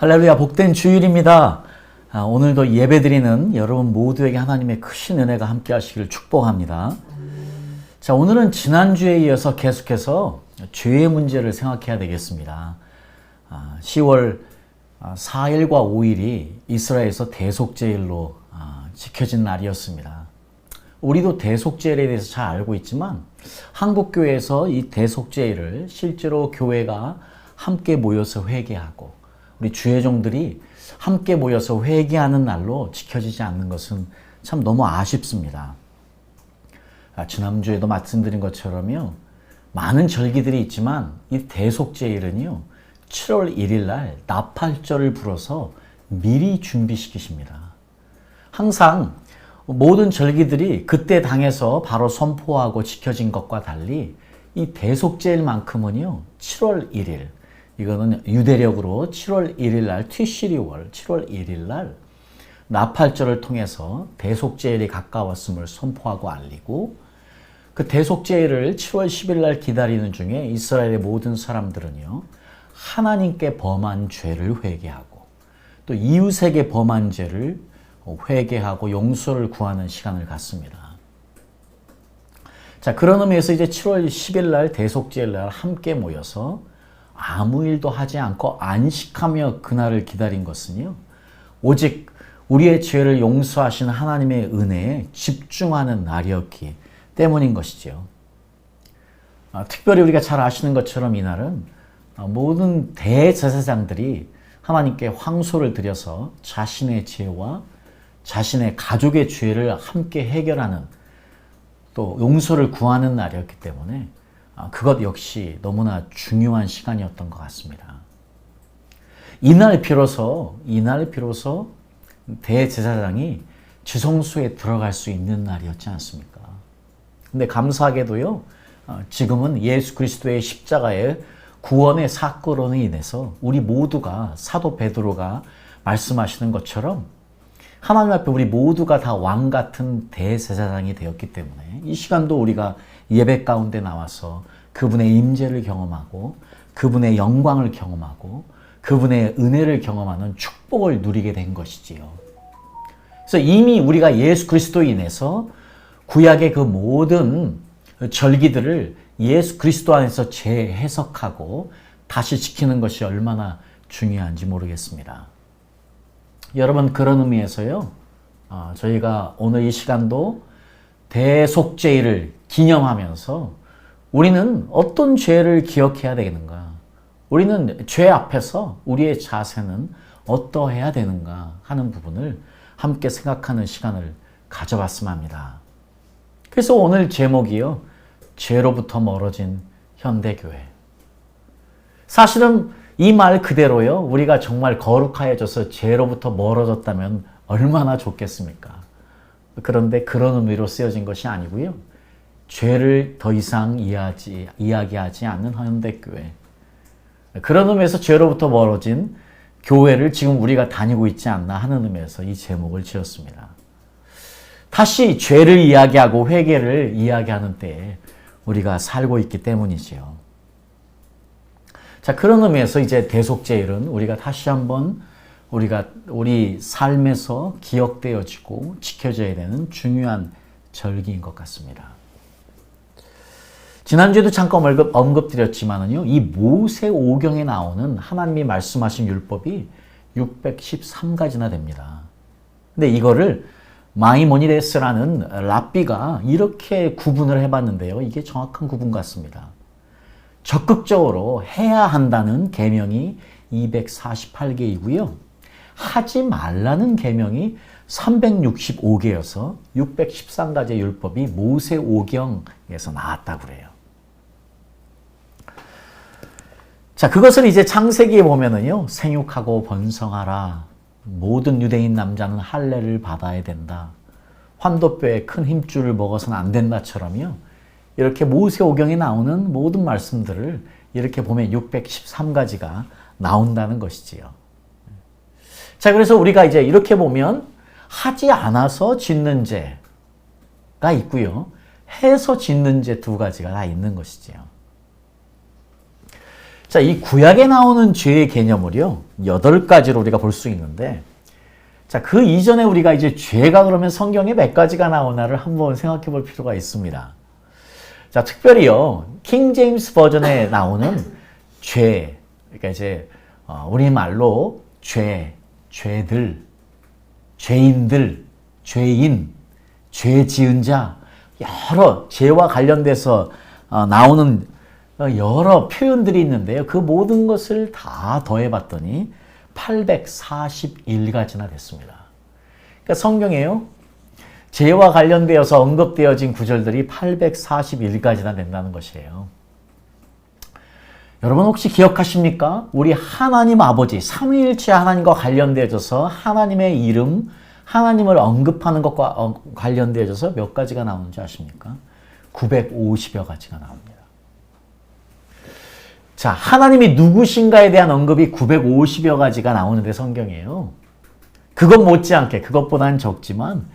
할렐루야 복된 주일입니다. 아, 오늘도 예배드리는 여러분 모두에게 하나님의 크신 은혜가 함께 하시기를 축복합니다. 자, 오늘은 지난주에 이어서 계속해서 죄의 문제를 생각해야 되겠습니다. 아, 10월 4일과 5일이 이스라엘에서 대속제일로 아, 지켜진 날이었습니다. 우리도 대속제일에 대해서 잘 알고 있지만 한국 교회에서 이 대속제일을 실제로 교회가 함께 모여서 회개하고 우리 주회종들이 함께 모여서 회개하는 날로 지켜지지 않는 것은 참 너무 아쉽습니다. 아, 지난주에도 말씀드린 것처럼요. 많은 절기들이 있지만 이 대속제일은요. 7월 1일 날 나팔절을 불어서 미리 준비시키십니다. 항상 모든 절기들이 그때 당에서 바로 선포하고 지켜진 것과 달리 이 대속제일만큼은요. 7월 1일 이거는 유대력으로 7월 1일 날 티시리월 7월 1일 날 나팔절을 통해서 대속제일이 가까웠음을 선포하고 알리고 그 대속제일을 7월 10일 날 기다리는 중에 이스라엘의 모든 사람들은요. 하나님께 범한 죄를 회개하고 또 이웃에게 범한 죄를 회개하고 용서를 구하는 시간을 갖습니다. 자, 그런 의미에서 이제 7월 10일 날 대속제일 날 함께 모여서 아무 일도 하지 않고 안식하며 그날을 기다린 것은요. 오직 우리의 죄를 용서하신 하나님의 은혜에 집중하는 날이었기 때문인 것이죠. 아, 특별히 우리가 잘 아시는 것처럼 이날은 아, 모든 대제사장들이 하나님께 황소를 드려서 자신의 죄와 자신의 가족의 죄를 함께 해결하는 또 용서를 구하는 날이었기 때문에 아, 그것 역시 너무나 중요한 시간이었던 것 같습니다. 이날 비로소 이날 비로소 대제사장이 지성소에 들어갈 수 있는 날이었지 않습니까? 근데 감사하게도요. 어, 지금은 예수 그리스도의 십자가의 구원의 사건으로 인해서 우리 모두가 사도 베드로가 말씀하시는 것처럼 하나님 앞에 우리 모두가 다 왕 같은 대제사장이 되었기 때문에 이 시간도 우리가 예배 가운데 나와서 그분의 임재를 경험하고 그분의 영광을 경험하고 그분의 은혜를 경험하는 축복을 누리게 된 것이지요. 그래서 이미 우리가 예수 그리스도 인해서 구약의 그 모든 절기들을 예수 그리스도 안에서 재해석하고 다시 지키는 것이 얼마나 중요한지 모르겠습니다. 여러분 그런 의미에서요. 어, 저희가 오늘 이 시간도 대속죄를 기념하면서 우리는 어떤 죄를 기억해야 되는가? 우리는 죄 앞에서 우리의 자세는 어떠해야 되는가 하는 부분을 함께 생각하는 시간을 가져봤으면 합니다. 그래서 오늘 제목이요. 죄로부터 멀어진 현대교회. 사실은 이 말 그대로요. 우리가 정말 거룩하여져서 죄로부터 멀어졌다면 얼마나 좋겠습니까? 그런데 그런 의미로 쓰여진 것이 아니고요. 죄를 더 이상 이해하지, 이야기하지 않는 현대교회. 그런 의미에서 죄로부터 멀어진 교회를 지금 우리가 다니고 있지 않나 하는 의미에서 이 제목을 지었습니다. 다시 죄를 이야기하고 회개를 이야기하는 때에 우리가 살고 있기 때문이지요. 자, 그런 의미에서 이제 대속제일은 우리가 다시 한번 우리가 우리 삶에서 기억되어지고 지켜져야 되는 중요한 절기인 것 같습니다. 지난주에도 잠깐 언급, 언급드렸지만은요, 이 모세 오경에 나오는 하나님이 말씀하신 율법이 613가지나 됩니다. 근데 이거를 마이모니데스라는 랍비가 이렇게 구분을 해봤는데요. 이게 정확한 구분 같습니다. 적극적으로 해야 한다는 계명이 248개이고요. 하지 말라는 계명이 365개여서 613가지의 율법이 모세 오경에서 나왔다고 그래요. 자, 그것을 이제 창세기에 보면은요. 생육하고 번성하라. 모든 유대인 남자는 할례를 받아야 된다. 환도뼈에 큰 힘줄을 먹어서는 안 된다처럼요. 이렇게 모세오경에 나오는 모든 말씀들을 이렇게 보면 613가지가 나온다는 것이지요. 자, 그래서 우리가 이제 이렇게 보면 하지 않아서 짓는 죄가 있고요. 해서 짓는 죄 두 가지가 다 있는 것이지요. 자, 이 구약에 나오는 죄의 개념을요, 여덟 가지로 우리가 볼 수 있는데, 자, 그 이전에 우리가 이제 죄가 그러면 성경에 몇 가지가 나오나를 한번 생각해 볼 필요가 있습니다. 자, 특별히요, 킹 제임스 버전에 나오는 죄, 그러니까 이제, 어, 우리말로 죄, 죄들, 죄인들, 죄인, 죄 지은 자, 여러 죄와 관련돼서 어, 나오는 어, 여러 표현들이 있는데요. 그 모든 것을 다 더해봤더니 841가지나 됐습니다. 그러니까 성경에요. 죄와 관련되어서 언급되어진 구절들이 841가지나 된다는 것이에요. 여러분 혹시 기억하십니까? 우리 하나님 아버지, 삼위일체 하나님과 관련되어져서 하나님의 이름, 하나님을 언급하는 것과 어, 관련되어져서 몇 가지가 나오는지 아십니까? 950여 가지가 나옵니다. 자, 하나님이 누구신가에 대한 언급이 950여 가지가 나오는데 성경이에요. 그것 못지않게 그것보다는 적지만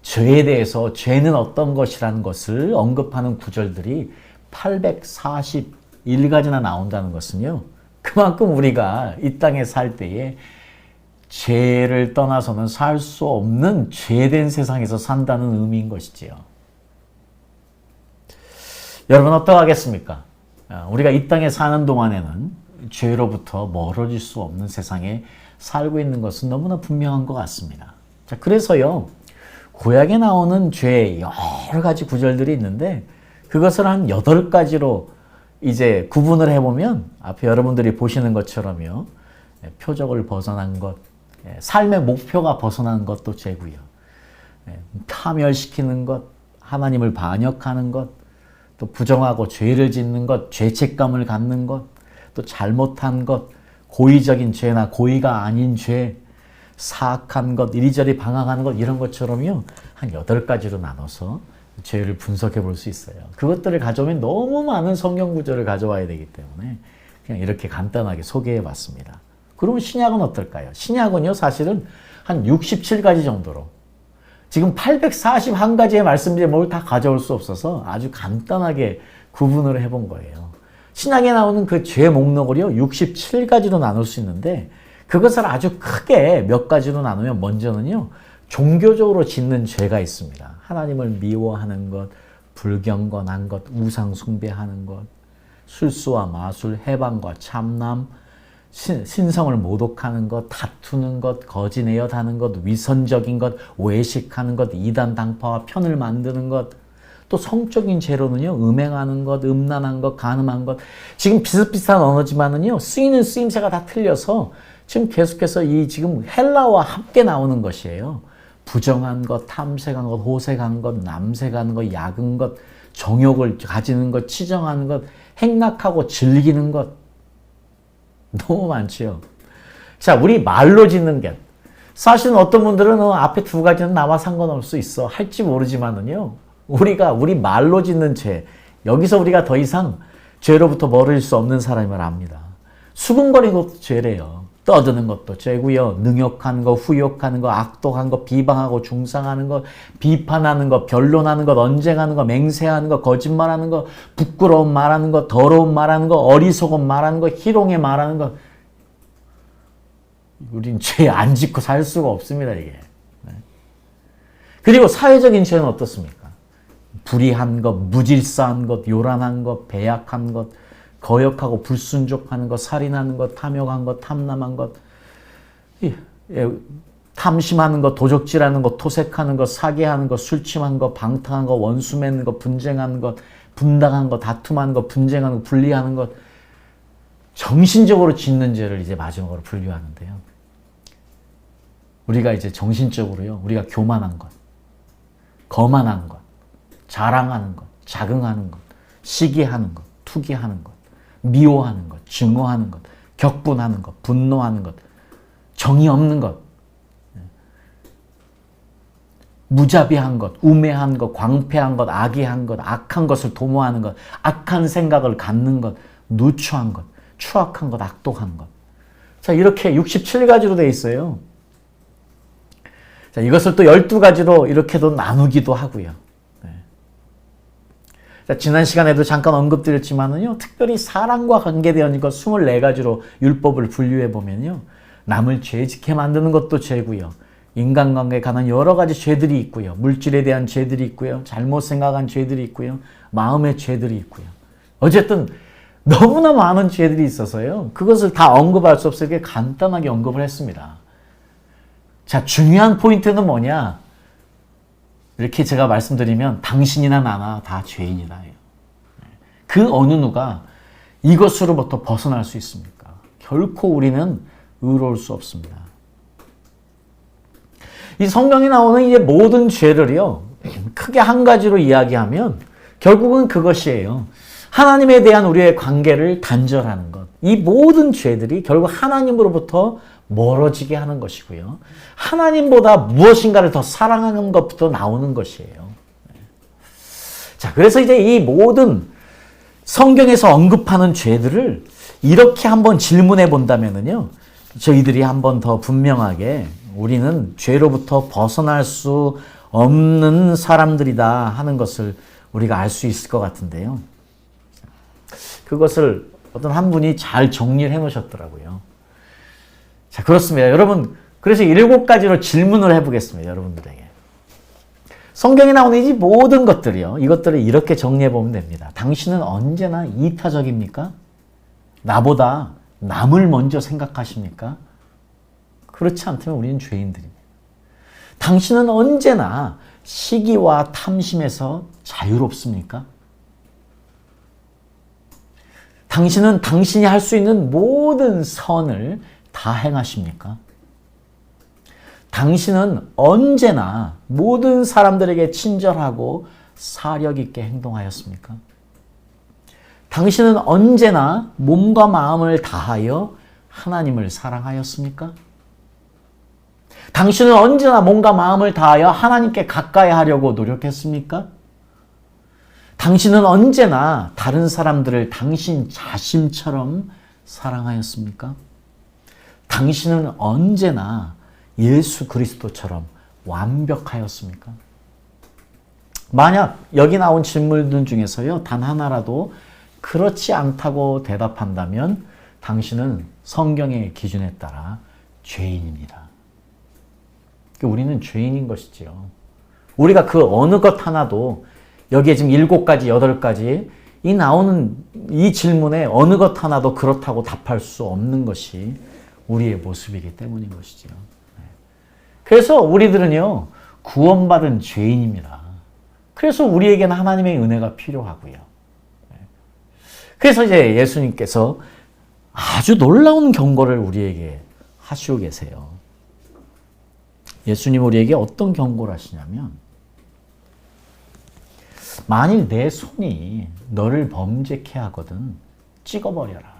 죄에 대해서 죄는 어떤 것이라는 것을 언급하는 구절들이 841가지나 나온다는 것은요. 그만큼 우리가 이 땅에 살 때에 죄를 떠나서는 살 수 없는 죄된 세상에서 산다는 의미인 것이지요. 여러분 어떡하겠습니까? 아, 우리가 이 땅에 사는 동안에는 죄로부터 멀어질 수 없는 세상에 살고 있는 것은 너무나 분명한 것 같습니다. 자, 그래서요, 구약에 나오는 죄 여러 가지 구절들이 있는데 그것을 한 여덟 가지로 이제 구분을 해보면 앞에 여러분들이 보시는 것처럼요, 예, 표적을 벗어난 것, 예, 삶의 목표가 벗어난 것도 죄고요. 예, 파멸시키는 것, 하나님을 반역하는 것, 또 부정하고 죄를 짓는 것, 죄책감을 갖는 것, 또 잘못한 것, 고의적인 죄나 고의가 아닌 죄, 사악한 것, 이리저리 방황하는 것 이런 것처럼요 한 여덟 가지로 나눠서 죄를 분석해 볼 수 있어요. 그것들을 가져오면 너무 많은 성경 구절을 가져와야 되기 때문에 그냥 이렇게 간단하게 소개해 봤습니다. 그러면 신약은 어떨까요? 신약은요 사실은 한 67가지 정도로 지금 841가지의 말씀들이 뭘 다 가져올 수 없어서 아주 간단하게 구분을 해본 거예요. 신약에 나오는 그 죄 목록을요, 67가지로 나눌 수 있는데, 그것을 아주 크게 몇 가지로 나누면 먼저는요, 종교적으로 짓는 죄가 있습니다. 하나님을 미워하는 것, 불경건한 것, 우상 숭배하는 것, 술수와 마술, 해방과 참남, 신, 신성을 모독하는 것, 다투는 것, 거짓 내어 다는 것, 위선적인 것, 외식하는 것, 이단 당파와 편을 만드는 것, 또 성적인 죄로는요, 음행하는 것, 음란한 것, 간음한 것. 지금 비슷비슷한 언어지만은요, 쓰이는 쓰임새가 다 틀려서 지금 계속해서 이 지금 헬라와 함께 나오는 것이에요. 부정한 것, 탐색한 것, 호색한 것, 남색하는 것, 야근 것, 정욕을 가지는 것, 치정하는 것, 행락하고 즐기는 것. 너무 많지요. 자, 우리 말로 짓는 게. 사실은 어떤 분들은 어, 앞에 두 가지는 나와 상관없을 수 있어. 할지 모르지만은요. 우리가 우리 말로 짓는 죄. 여기서 우리가 더 이상 죄로부터 멀어질 수 없는 사람임을 압니다. 것도 죄래요. 떠드는 것도 죄고요. 능욕하는 거, 후욕하는 거, 악독한 거, 비방하고 중상하는 거, 비판하는 거, 변론하는 것, 언쟁하는 거, 맹세하는 거, 거짓말하는 거, 부끄러운 말하는 거, 더러운 말하는 거, 어리석은 말하는 거, 희롱에 말하는 거. 우린 죄 안 짓고 살 수가 없습니다, 이게. 네. 그리고 사회적인 죄는 어떻습니까? 불의한 것, 무질서한 것, 요란한 것, 배약한 것, 거역하고 불순종하는 것, 살인하는 것, 탐욕한 것, 탐남한 것, 예, 탐심하는 것, 도적질하는 것, 토색하는 것, 사기하는 것, 술 취한 것, 방탕한 것, 원수 맺는 것, 분쟁하는 것, 분당한 것, 다툼하는 것, 분쟁하는 것, 분리하는 것, 정신적으로 짓는 죄를 이제 마지막으로 분류하는데요. 우리가 이제 정신적으로요, 우리가 교만한 것, 거만한 것, 자랑하는 것, 자긍하는 것, 시기하는 것, 투기하는 것, 미워하는 것, 증오하는 것, 격분하는 것, 분노하는 것, 정이 없는 것, 무자비한 것, 우매한 것, 광패한 것, 악의한 것, 악한 것을 도모하는 것, 악한 생각을 갖는 것, 누추한 것, 추악한 것, 악독한 것. 자, 이렇게 67가지로 되어 있어요. 자, 이것을 또 12가지로 이렇게도 나누기도 하고요. 자, 지난 시간에도 잠깐 언급드렸지만은요, 특별히 사랑과 관계되어진 것 24가지로 율법을 분류해 보면요, 남을 죄짓게 만드는 것도 죄고요. 인간관계에 관한 여러 가지 죄들이 있고요. 물질에 대한 죄들이 있고요. 잘못 생각한 죄들이 있고요. 마음의 죄들이 있고요. 어쨌든 너무나 많은 죄들이 있어서요. 그것을 다 언급할 수 없을 게 간단하게 언급을 했습니다. 자, 중요한 포인트는 뭐냐? 이렇게 제가 말씀드리면 당신이나 나나 다 죄인이다. 그 어느 누가 이것으로부터 벗어날 수 있습니까? 결코 우리는 의로울 수 없습니다. 이 성경에 나오는 이 모든 죄를요, 크게 한 가지로 이야기하면 결국은 그것이에요. 하나님에 대한 우리의 관계를 단절하는 것. 이 모든 죄들이 결국 하나님으로부터 멀어지게 하는 것이고요. 하나님보다 무엇인가를 더 사랑하는 것부터 나오는 것이에요. 자, 그래서 이제 이 모든 성경에서 언급하는 죄들을 이렇게 한번 질문해 본다면은요, 저희들이 한번 더 분명하게 우리는 죄로부터 벗어날 수 없는 사람들이다 하는 것을 우리가 알 수 있을 것 같은데요. 그것을 어떤 한 분이 잘 정리를 해 놓으셨더라고요. 자, 그렇습니다. 여러분, 그래서 일곱 가지로 질문을 해 보겠습니다. 여러분들에게. 성경에 나오는 이 모든 것들이요. 이것들을 이렇게 정리해 보면 됩니다. 당신은 언제나 이타적입니까? 나보다 남을 먼저 생각하십니까? 그렇지 않다면 우리는 죄인들입니다. 당신은 언제나 시기와 탐심에서 자유롭습니까? 당신은 당신이 할 수 있는 모든 선을 다 행하십니까? 당신은 언제나 모든 사람들에게 친절하고 사력 있게 행동하였습니까? 당신은 언제나 몸과 마음을 다하여 하나님을 사랑하였습니까? 당신은 언제나 몸과 마음을 다하여 하나님께 가까이 하려고 노력했습니까? 당신은 언제나 다른 사람들을 당신 자신처럼 사랑하였습니까? 당신은 언제나 예수 그리스도처럼 완벽하였습니까? 만약 여기 나온 질문들 중에서요, 단 하나라도 그렇지 않다고 대답한다면 당신은 성경의 기준에 따라 죄인입니다. 우리는 죄인인 것이지요. 우리가 그 어느 것 하나도 여기에 지금 일곱 가지, 여덟 가지 이 나오는 이 질문에 어느 것 하나도 그렇다고 답할 수 없는 것이 우리의 모습이기 때문인 것이죠. 그래서 우리들은요, 구원받은 죄인입니다. 그래서 우리에게는 하나님의 은혜가 필요하고요. 그래서 이제 예수님께서 아주 놀라운 경고를 우리에게 하시고 계세요. 예수님 우리에게 어떤 경고를 하시냐면, 만일 내 손이 너를 범죄케 하거든 찍어버려라.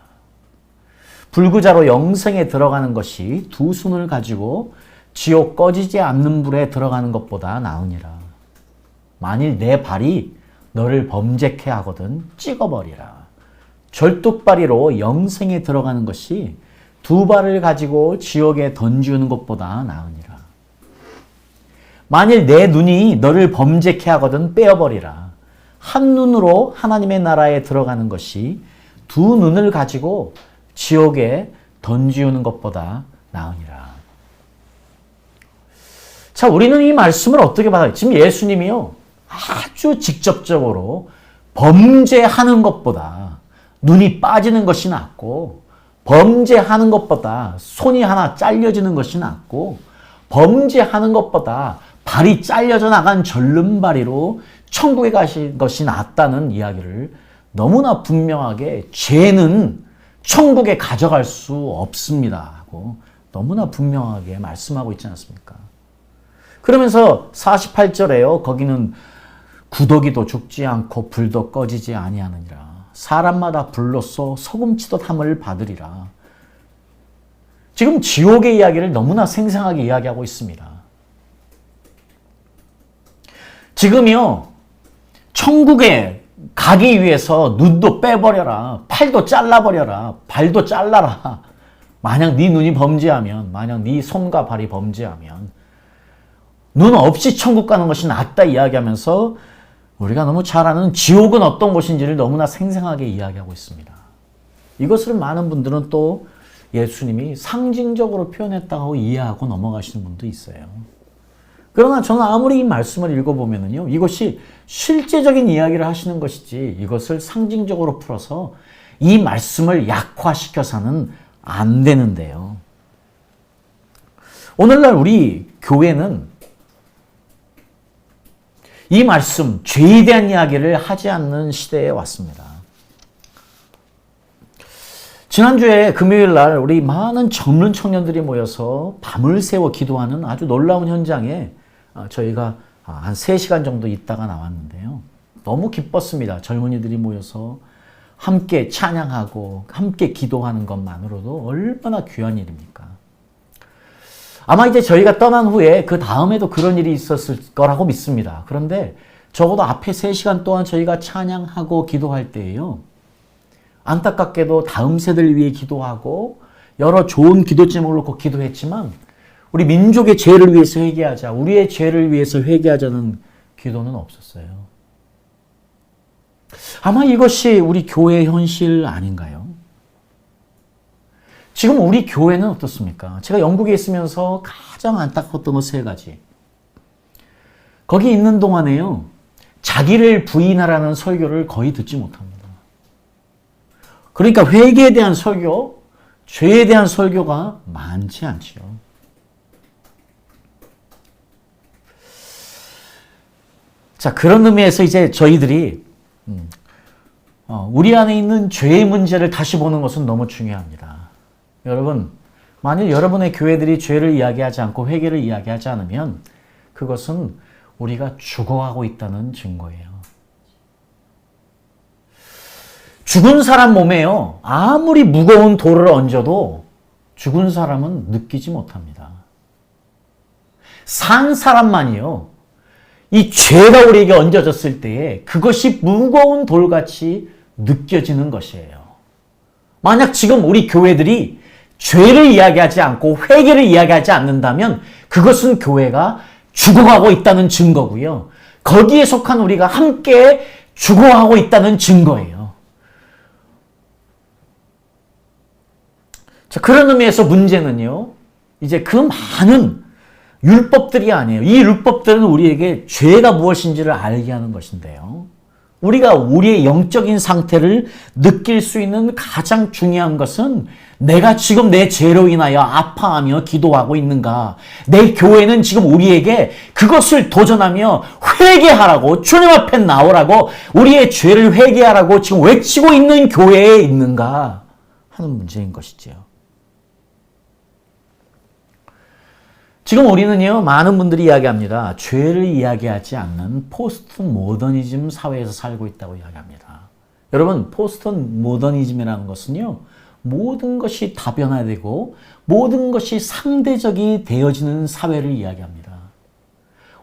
불구자로 영생에 들어가는 것이 두 손을 가지고 지옥 꺼지지 않는 불에 들어가는 것보다 나으니라. 만일 내 발이 너를 범죄케 하거든 찍어버리라. 절뚝발이로 영생에 들어가는 것이 두 발을 가지고 지옥에 던지는 것보다 나으니라. 만일 내 눈이 너를 범죄케 하거든 빼어버리라. 한 눈으로 하나님의 나라에 들어가는 것이 두 눈을 가지고 지옥에 던지우는 것보다 나으니라. 자, 우리는 이 말씀을 어떻게 받아요? 지금 예수님이요. 아주 직접적으로 범죄하는 것보다 눈이 빠지는 것이 낫고 범죄하는 것보다 손이 하나 잘려지는 것이 낫고 범죄하는 것보다 발이 잘려져 나간 절름발이로 천국에 가신 것이 낫다는 이야기를 너무나 분명하게 죄는 천국에 가져갈 수 없습니다 하고 너무나 분명하게 말씀하고 있지 않습니까? 그러면서 48절에요. 거기는 구더기도 죽지 않고 불도 꺼지지 아니하느니라. 사람마다 불로써 소금치도 함을 받으리라. 지금 지옥의 이야기를 너무나 생생하게 이야기하고 있습니다. 지금이요, 천국에 가기 위해서 눈도 빼버려라, 팔도 잘라버려라, 발도 잘라라. 만약 네 눈이 범죄하면, 만약 네 손과 발이 범죄하면, 눈 없이 천국 가는 것이 낫다 이야기하면서 우리가 너무 잘 아는 지옥은 어떤 곳인지를 너무나 생생하게 이야기하고 있습니다. 이것을 많은 분들은 또 예수님이 상징적으로 표현했다고 이해하고 넘어가시는 분도 있어요. 그러나 저는 아무리 이 말씀을 읽어보면요. 이것이 실제적인 이야기를 하시는 것이지 이것을 상징적으로 풀어서 이 말씀을 약화시켜서는 안 되는데요. 오늘날 우리 교회는 이 말씀, 죄에 대한 이야기를 하지 않는 시대에 왔습니다. 지난주에 금요일 날 우리 많은 젊은 청년들이 모여서 밤을 새워 기도하는 아주 놀라운 현장에 아, 저희가 한 3시간 정도 있다가 나왔는데요. 너무 기뻤습니다. 젊은이들이 모여서 함께 찬양하고 함께 기도하는 것만으로도 얼마나 귀한 일입니까? 아마 이제 저희가 떠난 후에 그 다음에도 그런 일이 있었을 거라고 믿습니다. 그런데 적어도 앞에 3시간 동안 저희가 찬양하고 기도할 때에요. 안타깝게도 다음 세대를 위해 기도하고 여러 좋은 기도 제목을 놓고 기도했지만 우리 민족의 죄를 위해서 회개하자, 우리의 죄를 위해서 회개하자는 기도는 없었어요. 아마 이것이 우리 교회의 현실 아닌가요? 지금 우리 교회는 어떻습니까? 제가 영국에 있으면서 가장 안타까웠던 것 세 가지. 거기 있는 동안에요. 자기를 부인하라는 설교를 거의 듣지 못합니다. 그러니까 회개에 대한 설교, 죄에 대한 설교가 많지 않지요. 자, 그런 의미에서 이제 저희들이 음, 어, 우리 안에 있는 죄의 문제를 다시 보는 것은 너무 중요합니다. 여러분, 만일 여러분의 교회들이 죄를 이야기하지 않고 회개를 이야기하지 않으면 그것은 우리가 죽어가고 있다는 증거예요. 죽은 사람 몸에요. 아무리 무거운 돌을 얹어도 죽은 사람은 느끼지 못합니다. 산 사람만이요. 이 죄가 우리에게 얹어졌을 때에 그것이 무거운 돌같이 느껴지는 것이에요. 만약 지금 우리 교회들이 죄를 이야기하지 않고 회개를 이야기하지 않는다면 그것은 교회가 죽어가고 있다는 증거고요. 거기에 속한 우리가 함께 죽어가고 있다는 증거예요. 자, 그런 의미에서 문제는요. 이제 그 많은 율법들이 아니에요. 이 율법들은 우리에게 죄가 무엇인지를 알게 하는 것인데요. 우리가 우리의 영적인 상태를 느낄 수 있는 가장 중요한 것은 내가 지금 내 죄로 인하여 아파하며 기도하고 있는가. 내 교회는 지금 우리에게 그것을 도전하며 회개하라고 주님 앞에 나오라고 우리의 죄를 회개하라고 지금 외치고 있는 교회에 있는가 하는 문제인 것이지요. 지금 우리는요, 많은 분들이 이야기합니다. 죄를 이야기하지 않는 포스트 모더니즘 사회에서 살고 있다고 이야기합니다. 여러분, 포스트 모더니즘이라는 것은요, 모든 것이 다변화되고 모든 것이 상대적이 되어지는 사회를 이야기합니다.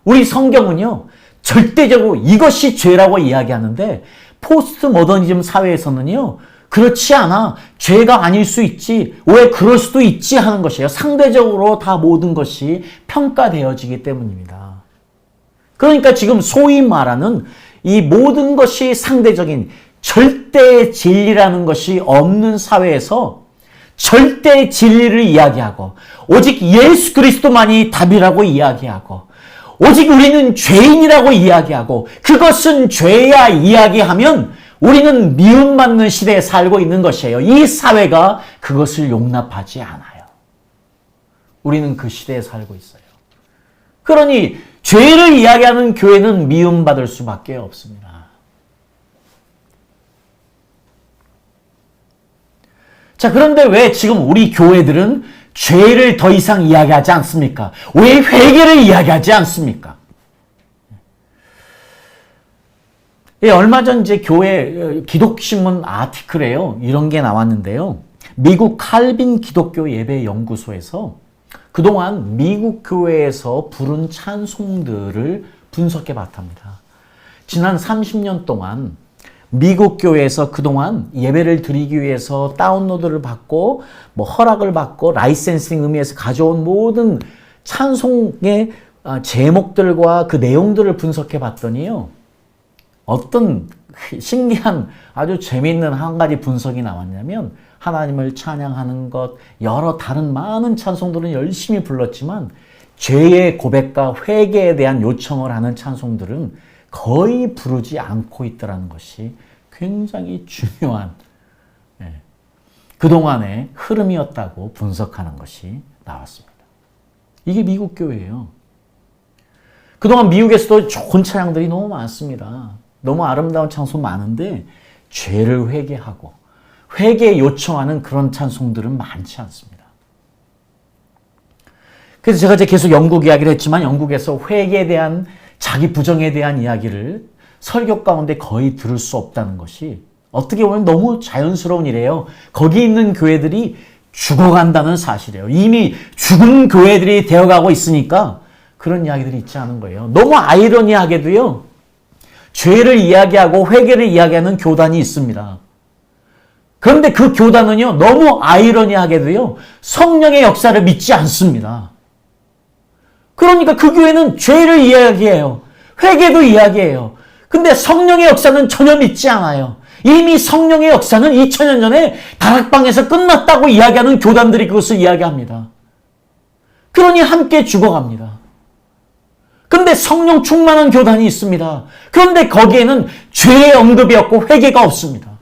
우리 성경은요, 절대적으로 이것이 죄라고 이야기하는데, 포스트 모더니즘 사회에서는요, 그렇지 않아. 죄가 아닐 수 있지. 왜 그럴 수도 있지 하는 것이에요. 상대적으로 다 모든 것이 평가되어지기 때문입니다. 그러니까 지금 소위 말하는 이 모든 것이 상대적인 절대 진리라는 것이 없는 사회에서 절대 진리를 이야기하고 오직 예수 그리스도만이 답이라고 이야기하고 오직 우리는 죄인이라고 이야기하고 그것은 죄야 이야기하면 우리는 미움받는 시대에 살고 있는 것이에요. 이 사회가 그것을 용납하지 않아요. 우리는 그 시대에 살고 있어요. 그러니 죄를 이야기하는 교회는 미움받을 수밖에 없습니다. 자, 그런데 왜 지금 우리 교회들은 죄를 더 이상 이야기하지 않습니까? 왜 회개를 이야기하지 않습니까? 예, 얼마 전 이제 교회 어, 기독신문 아티클에요. 이런 게 나왔는데요. 미국 칼빈 기독교 예배 연구소에서 그동안 미국 교회에서 부른 찬송들을 분석해 봤답니다. 지난 30년 동안 미국 교회에서 그동안 예배를 드리기 위해서 다운로드를 받고 뭐 허락을 받고 라이센싱 의미에서 가져온 모든 찬송의 어, 제목들과 그 내용들을 분석해 봤더니요. 어떤 신기한 아주 재미있는 한 가지 분석이 나왔냐면 하나님을 찬양하는 것 여러 다른 많은 찬송들은 열심히 불렀지만 죄의 고백과 회개에 대한 요청을 하는 찬송들은 거의 부르지 않고 있더라는 것이 굉장히 중요한 예, 그동안의 흐름이었다고 분석하는 것이 나왔습니다. 이게 미국 교회예요. 그동안 미국에서도 좋은 찬양들이 너무 많습니다. 너무 아름다운 찬송 많은데 죄를 회개하고 회개 요청하는 그런 찬송들은 많지 않습니다. 그래서 제가 이제 계속 영국 이야기를 했지만 영국에서 회개에 대한 자기 부정에 대한 이야기를 설교 가운데 거의 들을 수 없다는 것이 어떻게 보면 너무 자연스러운 일이에요. 거기 있는 교회들이 죽어간다는 사실이에요. 이미 죽은 교회들이 되어가고 있으니까 그런 이야기들이 있지 않은 거예요. 너무 아이러니하게도요. 죄를 이야기하고 회개를 이야기하는 교단이 있습니다. 그런데 그 교단은요, 너무 아이러니하게도요, 성령의 역사를 믿지 않습니다. 그러니까 그 교회는 죄를 이야기해요. 회개도 이야기해요. 근데 성령의 역사는 전혀 믿지 않아요. 이미 성령의 역사는 2000년 전에 다락방에서 끝났다고 이야기하는 교단들이 그것을 이야기합니다. 그러니 함께 죽어갑니다. 근데 성령 충만한 교단이 있습니다. 그런데 거기에는 죄의 언급이 없고 회개가 없습니다.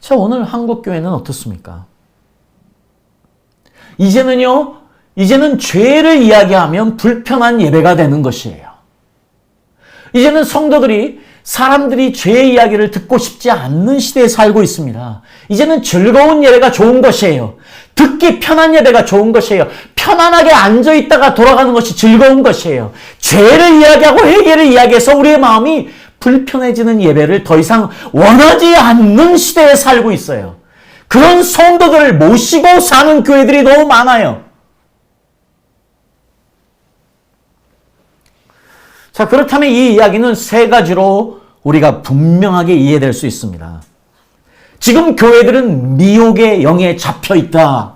자, 오늘 한국 교회는 어떻습니까? 이제는요, 이제는 죄를 이야기하면 불편한 예배가 되는 것이에요. 이제는 성도들이 사람들이 죄의 이야기를 듣고 싶지 않는 시대에 살고 있습니다. 이제는 즐거운 예배가 좋은 것이에요. 듣기 편한 예배가 좋은 것이에요. 편안하게 앉아 있다가 돌아가는 것이 즐거운 것이에요. 죄를 이야기하고 회개를 이야기해서 우리의 마음이 불편해지는 예배를 더 이상 원하지 않는 시대에 살고 있어요. 그런 성도들을 모시고 사는 교회들이 너무 많아요. 자, 그렇다면 이 이야기는 세 가지로 우리가 분명하게 이해될 수 있습니다. 지금 교회들은 미혹의 영에 잡혀 있다.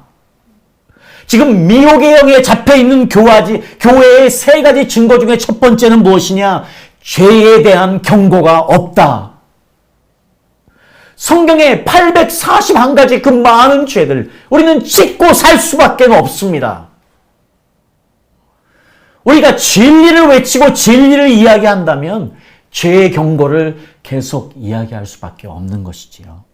지금 미혹의 영에 잡혀 있는 교화지, 교회의 세 가지 증거 중에 첫 번째는 무엇이냐? 죄에 대한 경고가 없다. 성경에 841가지 그 많은 죄들, 우리는 찢고 살 수밖에 없습니다. 우리가 진리를 외치고 진리를 이야기한다면 죄의 경고를 계속 이야기할 수밖에 없는 것이지요.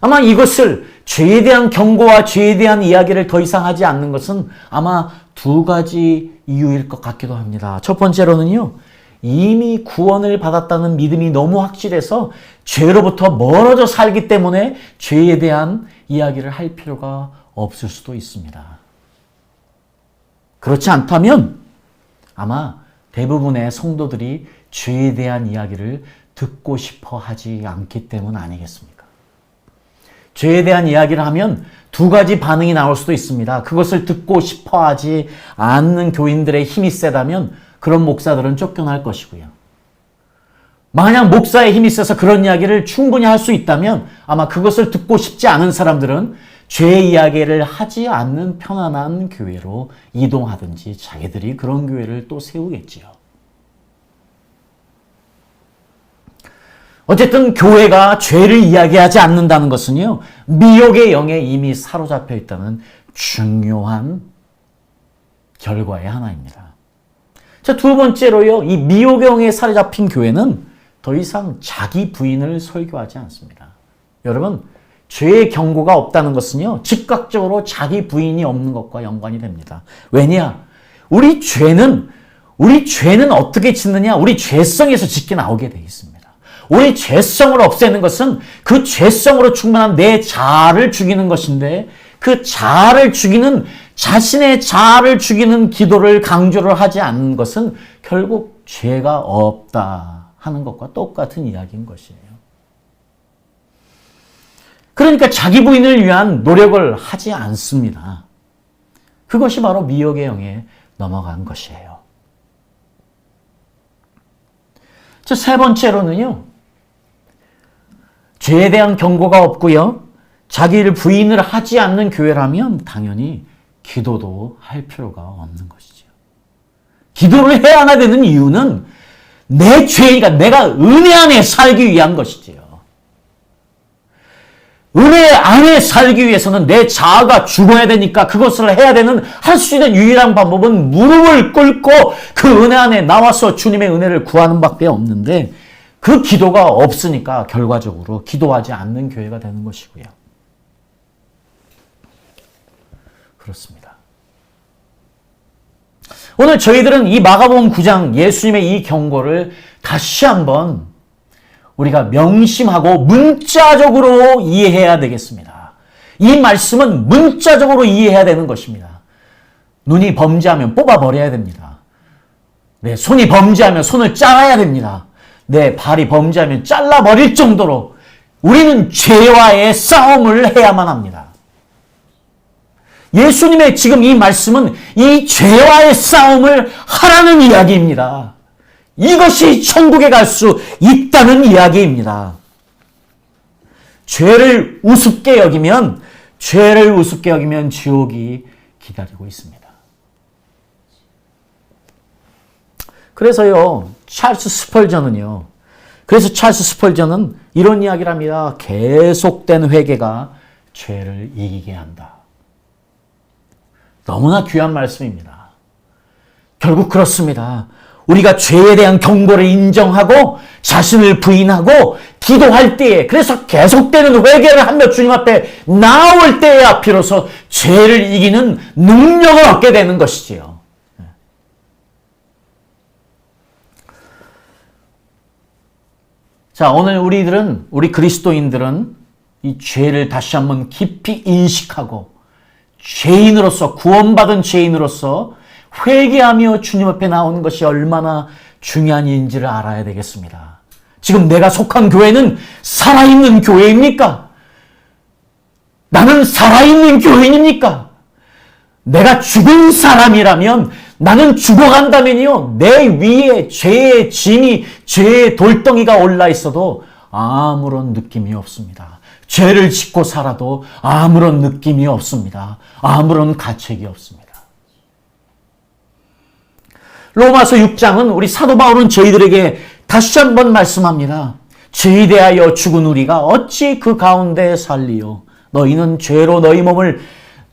아마 이것을 죄에 대한 경고와 죄에 대한 이야기를 더 이상 하지 않는 것은 아마 두 가지 이유일 것 같기도 합니다. 첫 번째로는요, 이미 구원을 받았다는 믿음이 너무 확실해서 죄로부터 멀어져 살기 때문에 죄에 대한 이야기를 할 필요가 없을 수도 있습니다. 그렇지 않다면 아마 대부분의 성도들이 죄에 대한 이야기를 듣고 싶어 하지 않기 때문 아니겠습니까? 죄에 대한 이야기를 하면 두 가지 반응이 나올 수도 있습니다. 그것을 듣고 싶어 하지 않는 교인들의 힘이 세다면 그런 목사들은 쫓겨날 것이고요. 만약 목사의 힘이 세서 그런 이야기를 충분히 할 수 있다면 아마 그것을 듣고 싶지 않은 사람들은 죄 이야기를 하지 않는 편안한 교회로 이동하든지 자기들이 그런 교회를 또 세우겠지요. 어쨌든 교회가 죄를 이야기하지 않는다는 것은요, 미혹의 영에 이미 사로잡혀 있다는 중요한 결과의 하나입니다. 자, 두 번째로요, 이 미혹의 영에 사로잡힌 교회는 더 이상 자기 부인을 설교하지 않습니다. 여러분, 죄의 경고가 없다는 것은요, 즉각적으로 자기 부인이 없는 것과 연관이 됩니다. 왜냐? 우리 죄는, 우리 죄는 어떻게 짓느냐? 우리 죄성에서 짓게 나오게 되어 있습니다. 우리 죄성을 없애는 것은 그 죄성으로 충만한 내 자아를 죽이는 것인데 그 자아를 죽이는 자신의 자아를 죽이는 기도를 강조를 하지 않는 것은 결국 죄가 없다 하는 것과 똑같은 이야기인 것이에요. 그러니까 자기 부인을 위한 노력을 하지 않습니다. 그것이 바로 미혹의 영에 넘어간 것이에요. 세 번째로는요, 죄에 대한 경고가 없고요. 자기를 부인을 하지 않는 교회라면 당연히 기도도 할 필요가 없는 것이죠. 기도를 해야 하나 되는 이유는 내 죄니까 내가 은혜 안에 살기 위한 것이지요. 은혜 안에 살기 위해서는 내 자아가 죽어야 되니까 그것을 해야 되는 할 수 있는 유일한 방법은 무릎을 꿇고 그 은혜 안에 나와서 주님의 은혜를 구하는 밖에 없는데 그 기도가 없으니까 결과적으로 기도하지 않는 교회가 되는 것이고요. 그렇습니다. 오늘 저희들은 이 마가복음 9장 예수님의 이 경고를 다시 한번 우리가 명심하고 문자적으로 이해해야 되겠습니다. 이 말씀은 문자적으로 이해해야 되는 것입니다. 눈이 범죄하면 뽑아버려야 됩니다. 내 손이 범죄하면 손을 잘라야 됩니다. 내 발이 범죄하면 잘라버릴 정도로 우리는 죄와의 싸움을 해야만 합니다. 예수님의 지금 이 말씀은 이 죄와의 싸움을 하라는 이야기입니다. 이것이 천국에 갈 수 있다는 이야기입니다. 죄를 우습게 여기면, 죄를 우습게 여기면 지옥이 기다리고 있습니다. 그래서요, 찰스 스펄전은요, 그래서 찰스 스펄전은 이런 이야기를 합니다. 계속된 회개가 죄를 이기게 한다. 너무나 귀한 말씀입니다. 결국 그렇습니다. 우리가 죄에 대한 경고를 인정하고 자신을 부인하고 기도할 때에 그래서 계속되는 회개를 하며 주님 앞에 나올 때야 비로소 죄를 이기는 능력을 얻게 되는 것이지요. 자, 오늘 우리들은 우리 그리스도인들은 이 죄를 다시 한번 깊이 인식하고 죄인으로서 구원받은 죄인으로서 회개하며 주님 앞에 나오는 것이 얼마나 중요한 일인지를 알아야 되겠습니다. 지금 내가 속한 교회는 살아있는 교회입니까? 나는 살아있는 교인입니까? 내가 죽은 사람이라면 나는 죽어간다면요. 내 위에 죄의 짐이, 죄의 돌덩이가 올라 있어도 아무런 느낌이 없습니다. 죄를 짓고 살아도 아무런 느낌이 없습니다. 아무런 가책이 없습니다. 로마서 6장은 우리 사도 바울은 저희들에게 다시 한번 말씀합니다. 죄에 대하여 죽은 우리가 어찌 그 가운데 살리요. 너희는 죄로 너희 몸을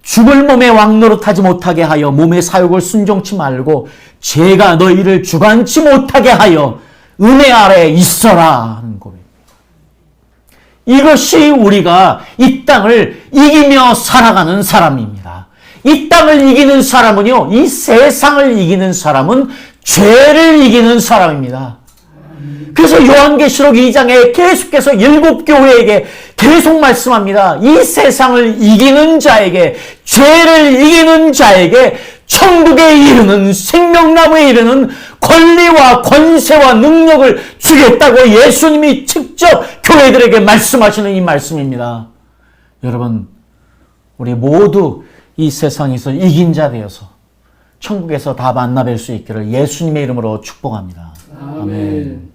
죽을 몸의 왕노릇하지 못하게 하여 몸의 사욕을 순종치 말고 죄가 너희를 주관치 못하게 하여 은혜 아래 있어라 하는 고백입니다. 이것이 우리가 이 땅을 이기며 살아가는 사람입니다. 이 땅을 이기는 사람은요, 이 세상을 이기는 사람은 죄를 이기는 사람입니다. 그래서 요한계시록 2장에 계속해서 일곱 교회에게 계속 말씀합니다. 이 세상을 이기는 자에게, 죄를 이기는 자에게 천국에 이르는 생명나무에 이르는 권리와 권세와 능력을 주겠다고 예수님이 직접 교회들에게 말씀하시는 이 말씀입니다. 여러분, 우리 모두 이 세상에서 이긴 자 되어서 천국에서 다 만나 뵐 수 있기를 예수님의 이름으로 축복합니다. 아멘.